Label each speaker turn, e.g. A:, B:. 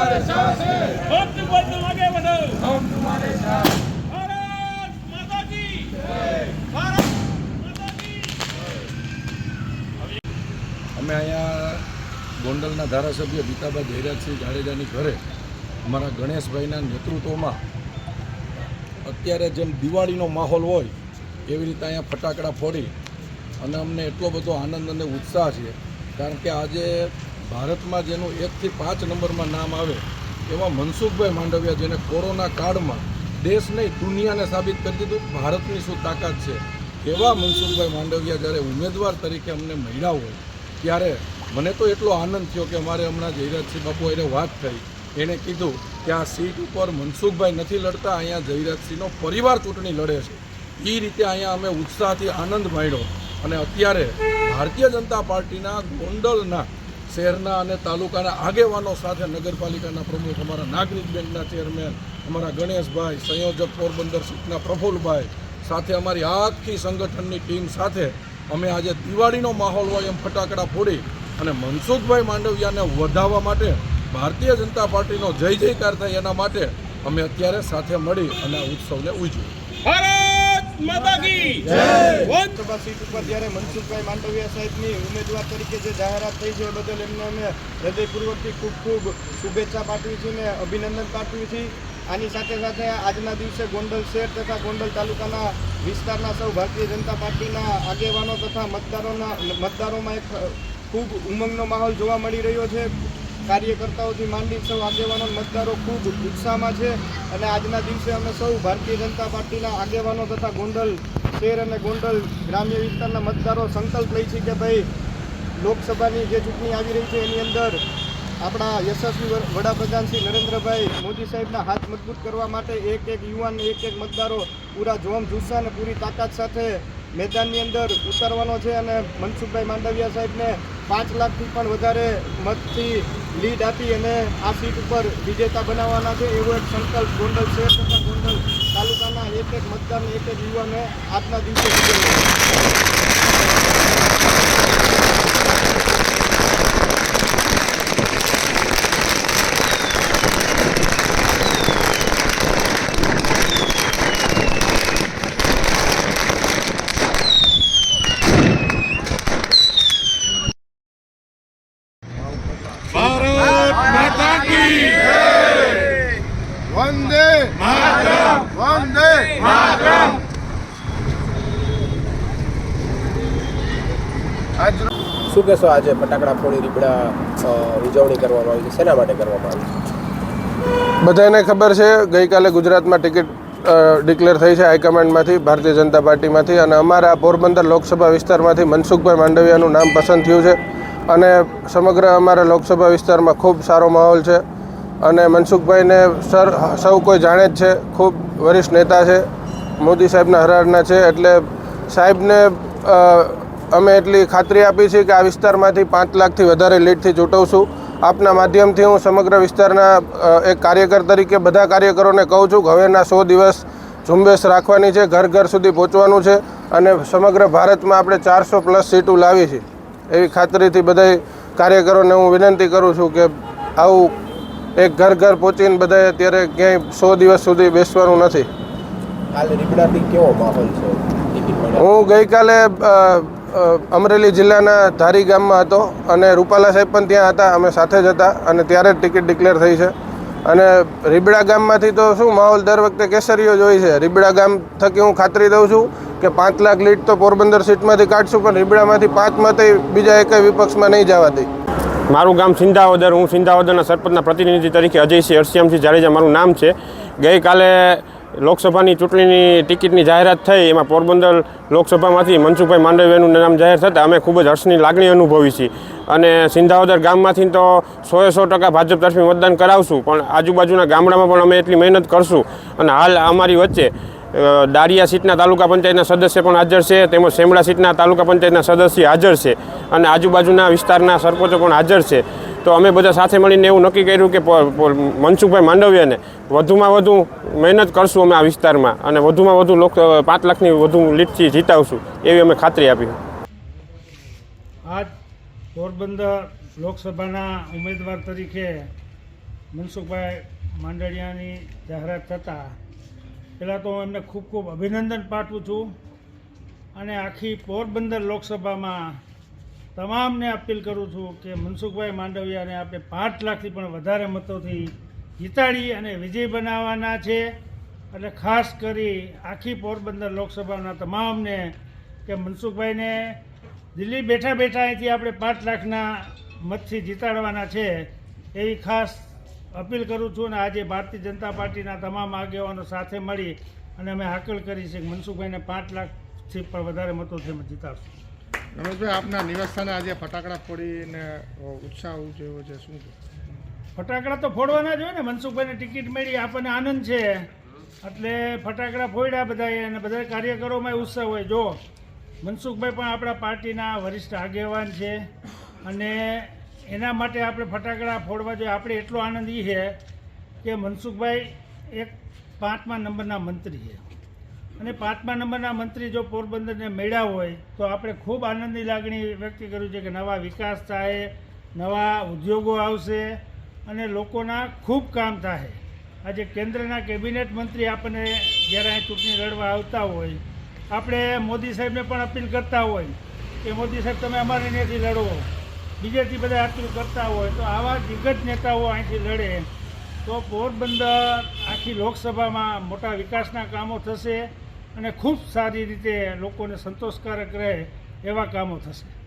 A: तुम्हारे साथ हैं हम तुम तुम आगे बढ़ो हम
B: અમે અહીંયા ગોંડલના ધારાસભ્ય ગીતાબા ધૈરાજસિંહ જાડેજાની ઘરે અમારા ગણેશભાઈના નેતૃત્વમાં અત્યારે જેમ દિવાળીનો માહોલ હોય એવી રીતે અહીંયા ફટાકડા ફોડી અને અમને એટલો બધો આનંદ અને ઉત્સાહ છે. કારણ કે આજે ભારતમાં જેનું એકથી પાંચ નંબરમાં નામ આવે, એવા મનસુખભાઈ માંડવિયા જેને કોરોના કાળમાં દેશ નહીં દુનિયાને સાબિત કરી દીધું, ભારતની શું તાકાત છે? એવા મનસુખભાઈ માંડવિયા જ્યારે ઉમેદવાર તરીકે અમને મળ્યા હોય, ત્યારે મને તો એટલો આનંદ થયો કે અમારે હમણાં જયરાજસિંહ બાપુ એને વાત થઈ. એણે કીધું કે આ સીટ ઉપર મનસુખભાઈ નથી લડતા, અહીંયા જયરાજસિંહનો પરિવાર ચૂંટણી લડે છે. એ રીતે અહીંયા અમે ઉત્સાહથી આનંદ માણ્યો. અને અત્યારે ભારતીય જનતા પાર્ટીના ગોંડલના શહેરના અને તાલુકાના આગેવાનો સાથે નગરપાલિકાના પ્રમુખ, અમારા નાગરિક બેંકના ચેરમેન, અમારા ગણેશભાઈ, સંયોજક પોરબંદર સીટના પ્રફુલભાઈ સાથે અમારી આખી સંગઠનની ટીમ સાથે અમે આજે દિવાળીનો માહોલ હોય એમ ફટાકડા ફોડી અને મનસુખભાઈ માંડવિયાને વધાવવા માટે ભારતીય જનતા પાર્ટીનો જય જયકાર થાય એના માટે અમે અત્યારે સાથે મળી અને આ ઉત્સવને ઉજવ્યો
A: માતા કી
C: લોકસભા સીટ ઉપર જ્યારે મનસુખભાઈ માંડવિયા સાહેબની ઉમેદવાર તરીકે જે જાહેરાત થઈ છે એ બદલ એમને અમે હૃદયપૂર્વકથી ખૂબ ખૂબ શુભેચ્છા પાઠવી છે ને અભિનંદન પાઠવી છે. આની સાથે સાથે આજના દિવસે ગોંડલ શહેર તથા ગોંડલ તાલુકાના વિસ્તારના સૌ ભારતીય જનતા પાર્ટીના આગેવાનો તથા મતદારોના મતદારોમાં એક ખૂબ ઉમંગનો માહોલ જોવા મળી રહ્યો છે. કાર્યકર્તાઓથી માંડી સૌ આગેવાનો મતદારો ખૂબ ઉત્સાહમાં છે અને આજના દિવસે અમે સૌ ભારતીય જનતા પાર્ટીના આગેવાનો તથા ગોંડલ શહેર અને ગોંડલ ગ્રામ્ય વિસ્તારના મતદારો સંકલ્પ લઈ છે કે ભાઈ, લોકસભાની જે ચૂંટણી આવી રહી છે એની અંદર આપણા યશસ્વી વડ- વડાપ્રધાન શ્રી નરેન્દ્રભાઈ મોદી સાહેબના હાથ મજબૂત કરવા માટે એક એક યુવાન એક એક મતદારો પૂરા જોમ જુસ્સા અને પૂરી તાકાત સાથે મેદાનની અંદર ઉતારવાનો છે અને મનસુખભાઈ માંડવિયા સાહેબને પાંચ લાખથી પણ વધારે મતથી લીડ આપી અને આ સીટ ઉપર વિજેતા બનાવવાના છે. એવો એક સંકલ્પ ગોંડલ શહેર તથા ગોંડલ તાલુકાના એક એક મતદારને, એક એક યુવાને આજના દિવસે લીધેલો છે
A: ભારત માતા કી
C: વંદે વંદે
D: શું કહેશો આજે? ફટાકડા ફોડી, રીબડા ઉજવણી કરવામાં આવી છે, શેના માટે કરવામાં આવી? છે
E: બધાને ખબર છે, ગઈકાલે ગુજરાતમાં ટિકિટ ડિક્લેર થઈ છે હાઈકમાન્ડમાંથી, ભારતીય જનતા પાર્ટીમાંથી, અને અમારા પોરબંદર લોકસભા વિસ્તારમાંથી મનસુખભાઈ માંડવિયાનું નામ પસંદ થયું છે. અને સમગ્ર અમારા લોકસભા વિસ્તારમાં ખૂબ સારો માહોલ છે. અને મનસુખભાઈને સર, સૌ કોઈ જાણે જ છે, ખૂબ વરિષ્ઠ નેતા છે. મોદી સાહેબના હરારના છે, એટલે સાહેબને અમે એટલી ખાતરી આપી છે કે આ વિસ્તારમાંથી પાંચ લાખથી વધારે લીડથી ચૂંટવશું. આપના માધ્યમથી હું સમગ્ર વિસ્તારના એક કાર્યકર તરીકે બધા કાર્યકરોને કહું છું કે હવેના સો દિવસ ઝુંબેશ રાખવાની છે ઘર ઘર સુધી પહોંચવાનું છે અને સમગ્ર ભારતમાં આપણે ચારસો પ્લસ સીટો લાવી છે. એવી ખાતરીથી બધા કાર્યકરોને હું વિનંતી કરું છું કે આવું એક ઘર ઘર પહોંચીને બધાએ અત્યારે ક્યાંય સો દિવસ સુધી બેસવાનું નથી. હું ગઈકાલે અમરેલી જિલ્લાના ધારી ગામમાં હતો અને રૂપાલા સાહેબ પણ ત્યાં હતા, અમે સાથે જ હતા અને ત્યારે જ ટિકિટ ડિક્લેર થઈ છે. અને રીબડા ગામમાંથી તો શું માહોલ દર વખતે કેસરીઓ જ હોય છે. રીબડા ગામ થકી હું ખાતરી દઉં છું કે પાંચ લાખ લીટ તો પોરબંદર સીટમાંથી કાઢશું, પણ રીબડામાંથી પાંચ મતે બીજા એક વિપક્ષમાં નહીં જવા દઈ
F: મારું ગામ સિંધાવદર, હું સિંધાવદરના સરપંચના પ્રતિનિધિ તરીકે અજયસિંહ હરસિયામસિંહ જાડેજા, મારું નામ છે. ગઈકાલે લોકસભાની ચૂંટણીની ટિકિટની જાહેરાત થઈ, એમાં પોરબંદર લોકસભામાંથી મનસુખભાઈ માંડવિયાનું નામ જાહેર થતાં અમે ખૂબ જ હર્ષની લાગણી અનુભવી છીએ. અને સિંધાવદર ગામમાંથી તો સોએ સો ટકા ભાજપ તરફી મતદાન કરાવશું, પણ આજુબાજુના ગામડામાં પણ અમે એટલી મહેનત કરશું. અને હાલ અમારી વચ્ચે દારિયા સીટના તાલુકા પંચાયતના સદસ્ય પણ હાજર છે, તેમજ સેમડા સીટના તાલુકા પંચાયતના સદસ્ય હાજર છે, અને આજુબાજુના વિસ્તારના સરપંચો પણ હાજર છે. તો અમે બધા સાથે મળીને એવું નક્કી કર્યું કે મનસુખભાઈ માંડવિયાને વધુમાં વધુ મહેનત કરશું અમે આ વિસ્તારમાં અને વધુમાં વધુ લોક પાંચ લાખની વધુ લીટથી જીતાવશું એવી અમે ખાતરી આપી
G: આજ પોરબંદર લોકસભાના ઉમેદવાર તરીકે મનસુખભાઈ માંડળિયાની જાહેરાત થતાં પહેલાં તો હું એમને ખૂબ ખૂબ અભિનંદન પાઠવું છું અને આખી પોરબંદર લોકસભામાં તમામને અપીલ કરું છું કે મનસુખભાઈ માંડવિયાને આપણે પાંચ લાખથી પણ વધારે મતોથી જીતાડી અને વિજય બનાવવાના છે. એટલે ખાસ કરી આખી પોરબંદર લોકસભાના તમામને કે મનસુખભાઈને દિલ્હી બેઠા બેઠા અહીંથી આપણે પાંચ લાખના મતથી જીતાડવાના છે એવી ખાસ અપીલ કરું છું અને આજે ભારતીય જનતા પાર્ટીના તમામ આગેવાનો સાથે મળી અને અમે હાકલ કરી છે કે મનસુખભાઈને પાંચ લાખથી પણ વધારે મતોથી અમે જીતાડશું.
H: રમેશભાઈ આપના નિવાસસ્થાને આજે ફટાકડા ફોડીને ઉત્સાહ ઉજવ્યો છે, શું
G: ફટાકડા તો ફોડવાના જ હોય ને. મનસુખભાઈને ટિકિટ મળી, આપણને આનંદ છે. એટલે ફટાકડા ફોડ્યા બધાએ અને બધા કાર્યકરોમાં ઉત્સાહ હોય. જો, મનસુખભાઈ પણ આપણા પાર્ટીના વરિષ્ઠ આગેવાન છે અને એના માટે આપણે ફટાકડા ફોડવા જોઈએ. આપણે એટલો આનંદ એ છે કે મનસુખભાઈ એક પાંચમા નંબરના મંત્રી છે. અને પાંચમા નંબરના મંત્રી જો પોરબંદરને મળ્યા હોય, તો આપણે ખૂબ આનંદની લાગણી વ્યક્ત કર્યું છે કે નવા વિકાસ થાય, નવા ઉદ્યોગો આવશે અને લોકોના ખૂબ કામ થાય. આજે કેન્દ્રના કેબિનેટ મંત્રી આપણને જ્યારે અહીં ચૂંટણી લડવા આવતા હોય, આપણે મોદી સાહેબને પણ અપીલ કરતા હોય કે મોદી સાહેબ, તમે અમારે અહીંયાથી લડો. બીજેથી બધા અપીલ કરતા હોય, તો આવા દિગ્ગજ નેતાઓ અહીંથી લડે, તો પોરબંદર આખી લોકસભામાં મોટા વિકાસના કામો થશે. અને ખૂબ સારી રીતે લોકોને સંતોષકારક રહે એવા કામો થશે.